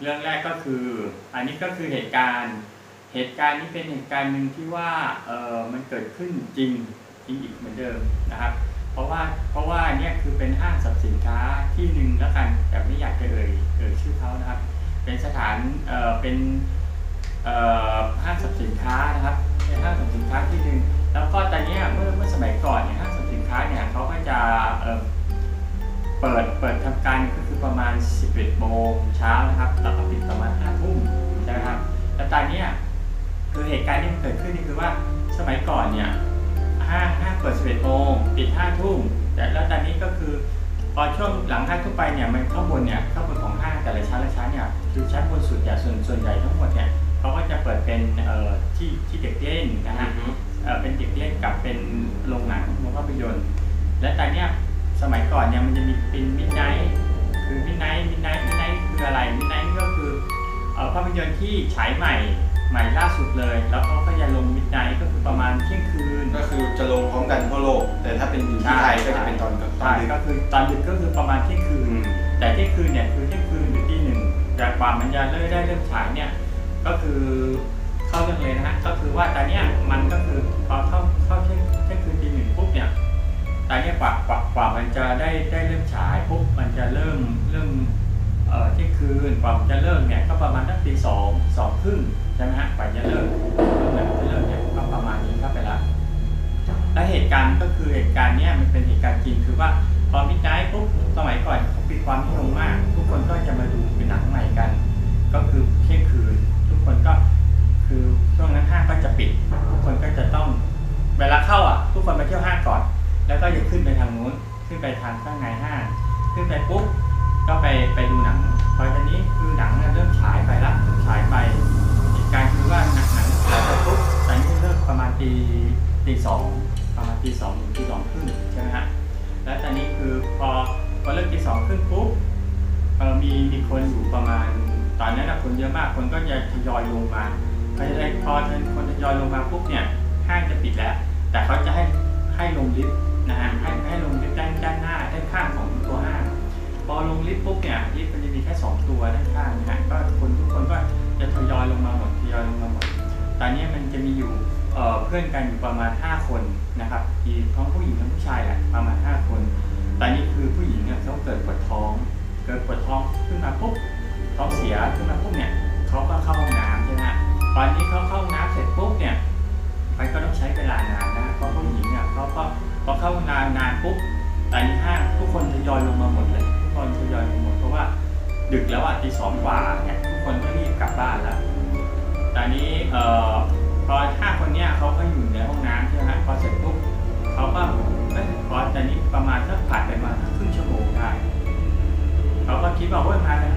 เรื่องแรกก็คือ อันนี้ก็คือเหตุการณ์ เหตุการณ์นี้เป็นเหตุการณ์หนึ่งที่ว่าเออมันเกิดขึ้นจริงจริงอีกเหมือนเดิมนะครับ เพราะว่าเพราะว่าเนี่ยคือเป็นห้างสรรพสินค้าที่หนึ่งแล้วกันแต่ไม่อยากจะเอ่ยเอ่ยชื่อเขานะครับ เป็นสถานเออเป็นเอ่อห้างสรรพสินค้านะครับเป็นห้างสรรพสินค้าที่หนึ่งแล้วก็ตอนนี้เมื่อเมื่อสมัยก่อนเนี่ยห้างสรรพสินค้าเนี่ยเขาก็จะเอ่อเปิดเปิดทำการก็คือ ประมาณ 11โมงเช้านะครับแล้วก็ปิดประมาณ5ทุ่มใช่ไหมครับแล้วตอนเนี้ยคือเหตุการณ์ที่มันเกิดขึ้นนี่คือว่าสมัยก่อนเนี่ยห้างห้างเปิด11โมงปิด5ทุ่มแต่แล้วตอนนี้ก็คือพอช่วงหลัง5ทุ่มไปเนี่ยมันข้างบนเนี่ยข้างบนของห้างแต่ละชั้นละชั้นเนี่ยคือชั้นบนสุดเนี่ยส่วนส่วนใหญ่ทั้งหมดเนี่ยเขาก็จะเปิดเป็นเอ่อที่ที่เด็กเล่นนะฮะเอ่อเป็นเด็กเล่นกับเป็นโรงหนังโรงภาพยนตร์ และแต่เนี้ยสมัยก่อนเนี่ยมันจะมีเป็นมิดไนท์ คือมิดไนท์มิดไนท์มิดไนท์คืออะไรมิดไนท์ก็คือเอ่อภาพยนตร์ที่ฉายใหม่ใหม่ล่าสุดเลย แล้วเขาก็จะลงมิดไนท์ก็คือประมาณเที่ยงคืนก็คือจะลงพร้อมกันทั่วโลก แต่ถ้าเป็นอยู่ที่ไทยก็จะเป็นตอนตอนใช่ดึกก็คือตอนดึกก็คือประมาณเที่ยงคือืนมแต่เที่ยงคืนเนี่ยคือเที่ยงคืนหรือตีหนึ่งแต่กว่ามันจะเริ่มได้เริ่มฉายเนี่ยก็คือเข้าเรื่องเลยนะฮะก็คือว่าตอนเนี้ยมันก็คือพอเข้าเข้าเที่ยงเที่ยงคืนตีหนึ่งปุ๊บเนี่ยตอนเนี้ยกว่ากว่ากว่ามันจะได้ได้เริ่มฉายปุ๊บมันจะ เริ่มเริ่มเออที่คืนกว่ามจะเริ่มเนี่ยก็ประมาณตั้งตีสองสองครึ่งใช่ไหมฮะกว่าจะเริ่มเริ่มจะเริ่มเนี่ยก็ประมาณนี้ก็ไปละและเหตุการณ์ก็คือเหตุการณ์เนี้ยมันเป็นเหตุการณ์จริงคือว่าพอมิดไนท์ปุ๊บสมัยก่อนเขาปิดความนิยมมาก ทุกคนก็จะมาดูเป็นหนังใหม่กัน ก็คือเที่ยงคืน ทุกคนก็คือช่วงนั้นห้างก็จะปิด ทุกคนก็จะต้องเวลาเข้าอะ ทุกคนไปเที่ยวห้างก่อน แล้วก็จะขึ้นไปทางนู้นขึ้นไปทางข้างในห้าง ขึ้นไปปุ๊บก็ไปไปดูหนังพอทีนี้คือหนังเริ่มฉายไปละฉายไปเหตุการณ์คือว่าหนังหนังฉายไปปุ๊บตอนนี้เลิกประมาณตีตีสองประมาณตีสองถึงตีสองครึ่งใช่ไหมฮะแล้วตอนนี้คือพอพอเลิกตีสองครึ่งปุ๊บเออมีมีคนอยู่ประมาณ ตอนนั้นนะคนเยอะมากคนก็จะทยอยลงมาพอจะพอคนทยอยลงมาปุ๊บเนี่ยห้างจะปิดแล้ว แต่เขาจะให้ให้ลงลิฟต์นะฮะให้ให้ลงลิฟต์ด้านด้านหน้าด้านข้างของตัวห้าง พอลงลิฟต์ปุ๊บเนี่ยลิฟต์มันจะมีแค่ 2 ตัวด้านข้างนะฮะก็คนทุกคนก็จะทยอยลงมาหมดทยอยลงมาหมดตอนนี้มันจะมีอยู่เพื่อนกันอยู่ประมาณ 5 คนนะครับทีทั้งผู้หญิงทั้งผู้ชายแหละประมาณ 5 คน ตอนนี้คือผู้หญิงเนี่ยเขาเกิดปวดท้อง เกิดปวดท้องขึ้นมาปุ๊บท้องเสียขึ้นมาปุ๊บเนี่ยเขาก็เข้าห้องน้ำใช่ไหมตอนนี้เขาเข้าห้องน้ำเสร็จปุ๊บเนี่ยมันก็ต้องใช้เวลานานนะเพราะผู้หญิงเนี่ยเขาก็พอเข้าห้องน้ำนานปุ๊บตอนนี้ห้าทุกคนทยอยลง ดึกแล้วอะตีสองกว่าเนี่ยทุกคนก็รีบกลับบ้านแล้วตอนนี้เอ่อพอห้าคนเนี้ยเขาก็อยู่ในห้องน้ำใช่ไหมพอเสร็จปุ๊บเขาก็เอ้ยพอตอนนี้ประมาณสักผ่านไปมาครึ่งชั่วโมงได้เขาก็คิดว่าเว้ยมาแล้ว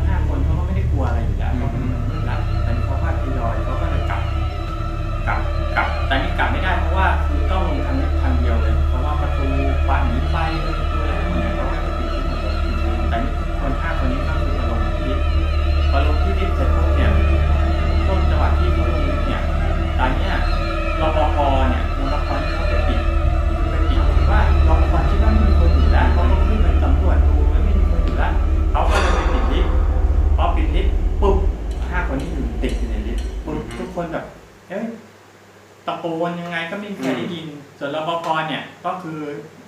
ก็คือ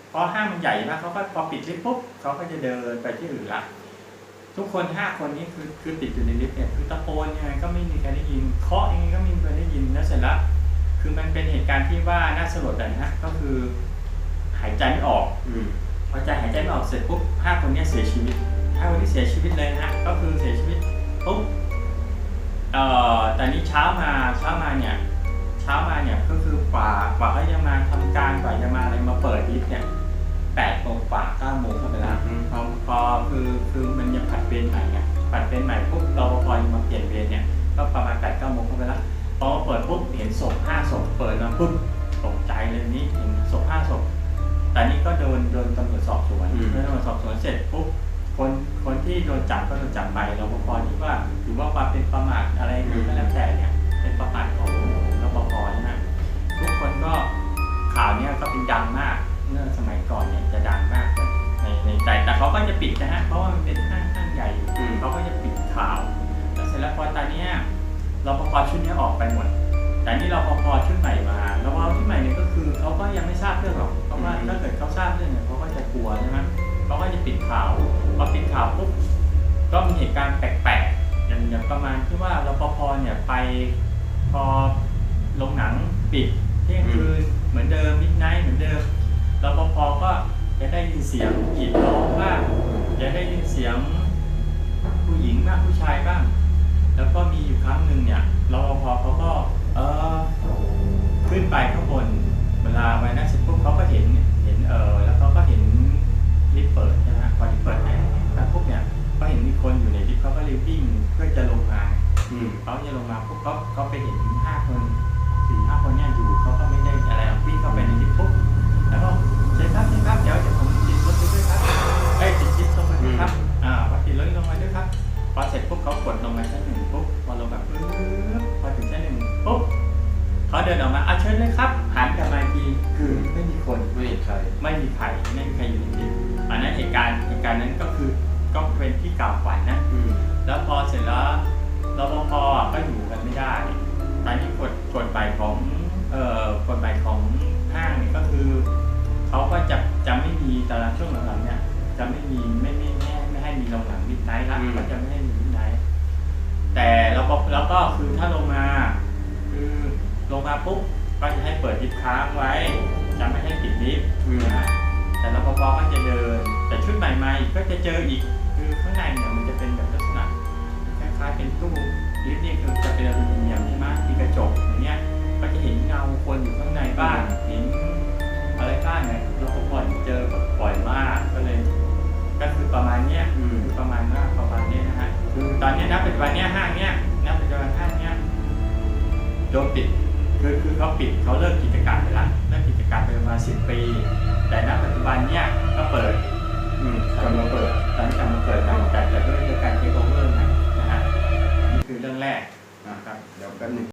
เพราะห้างมันใหญ่มากเขาก็พอปิดลิฟต์ปุ๊บเขาก็จะเดินไปที่อื่นละทุกคนห้าคนนี้คือคือติดอยู่ในลิฟต์เนี่ยคือตะโกนยังไงก็ไม่มีใครได้ยินเคาะยังไงก็ไม่มีใครได้ยินแล้วเสร็จแล้วคือมันเป็นเหตุการณ์ที่ว่าน่าสลดอะนะฮะก็คือหายใจไม่ออกอืมพอใจหายใจไม่ออกเสร็จปุ๊บห้าคนเนี้ยเสียชีวิตห้าคนที่เสียชีวิตเลยนะฮะก็คือเสียชีวิตปุ๊บเอ่อแต่นี้เช้ามาเช้ามาเนี่ยเช้ามาเนี่ยก็คือ ศพห้าศพเปิดมาปุ๊บตกใจเลยนี่เห็นศพห้าศพแต่นี่ก็โดนโดนตำรวจสอบสวนโดนตำรวจสอบสวนเสร็จปุ๊บคนคนที่โดนจับก็โดนจับไปรปภที่ว่าถือว่าความเป็นประมาทอะไรหรือก็แล้วแต่เนี่ยเป็นประมาทของรปภใช่ไหมทุกคนก็ข่าวเนี้ยก็เป็นดังมากเมื่อสมัยก่อนเนี่ยจะดังมากเลยในในแต่แต่เขาก็จะปิดนะฮะเพราะว่ามันเป็นห้างห้างใหญ่อยู่ อืม เขาก็จะปิดข่าว แล้วเส แต่นี่เราพอพอชุดใหม่มาแล้วว่าชุดใหม่เนี่ยก็คือเขาก็ยังไม่ทราบเรื่องหรอกเพราะว่าถ้าเกิดเขาทราบเรื่องเนี่ยเขาก็จะกลัวใช่ไหมเขาก็จะปิดข่าวพอปิดข่าวปุ๊บก็มีเหตุการณ์แปลกๆอย่างอย่างประมาณที่ว่าเราปภเนี่ยไปพอลงหนังปิดเที่ยงคืนเหมือนเดิมมิดไนท์เหมือนเดิมรปภก็จะได้ยินเสียงกรีดร้องบ้างจะได้ยินเสียงผู้หญิงบ้างผู้ชายบ้าง แล้วก็มีอยู่ครั้งหนึ่งเนี่ยเรปพเขาก็ ขึ้นไปข้างบนเวลาไว้นั่นเสร็จปุ๊บเขาก็เห็นเห็นเออแล้วเขาก็เห็นลิฟต์เปิดใช่ไหมพอลิฟต์เปิดแอร์แล้วปุ๊บเนี่ยก็เห็นมีคนอยู่ในลิฟต์เขาก็เลยวิ่งเพื่อจะลงมาอืมเขาจะลงมาปุ๊บเขาเขาไปเห็นห้าคน นั้นก็คือก็เป็นที่กล่าวขวัญนะอืมแล้วพอเสร็จแล้วรปภอะก็อยู่กันไม่ได้ ตอนนี้กฎกฎหมายของเอ่อกฎหมายของห้างนี่ก็คือเขาก็จะจะไม่มีตารางช่วงหลังๆเนี่ยจะไม่มีไม่ไม่ไม่ให้ไม่ให้มีลงหลังมิดไนท์ละก็จะไม่ให้มีมิดไนท์แต่เราก็แล้วก็คือถ้าลงมาคือลงมาปุ๊บก็จะให้เปิดลิฟต์ค้างไว้จะไม่ให้ กก็จะเจออีกคือข้างในเนี่ยมันจะเป็นแบบลักษณะคล้ายๆเป็นตู้ลิฟต์นี่คือจะเป็นอลูมิเนียมใช่ไหมมีกระจกอย่างเงี้ยก็จะเห็นเงาคนอยู่ข้างในบ้างเห็นอะไรบ้างเนี่ยรปภเจอบ่อยมากก็เลย ก็คือประมาณเนี้ยคือประมาณว่าประมาณนี้นะฮะคือตอนนี้ณปัจจุบันเนี้ยห้างเนี้ยณปัจจุบันห้างเนี้ยโดนปิดคือคือเขาปิดเขาเลิกกิจการไปละเลิกกิจการไปประมาณสิบปี แต่ณปัจจุบันเนี้ยก็เปิด กนเราเปิดตอนนี้เราเปิดมาแต่เก็เรื่องการเทคโอเวอร์ใหม่นะฮะนี่คือเรื่องแรกนะครับเดี๋ยวแป๊บนึง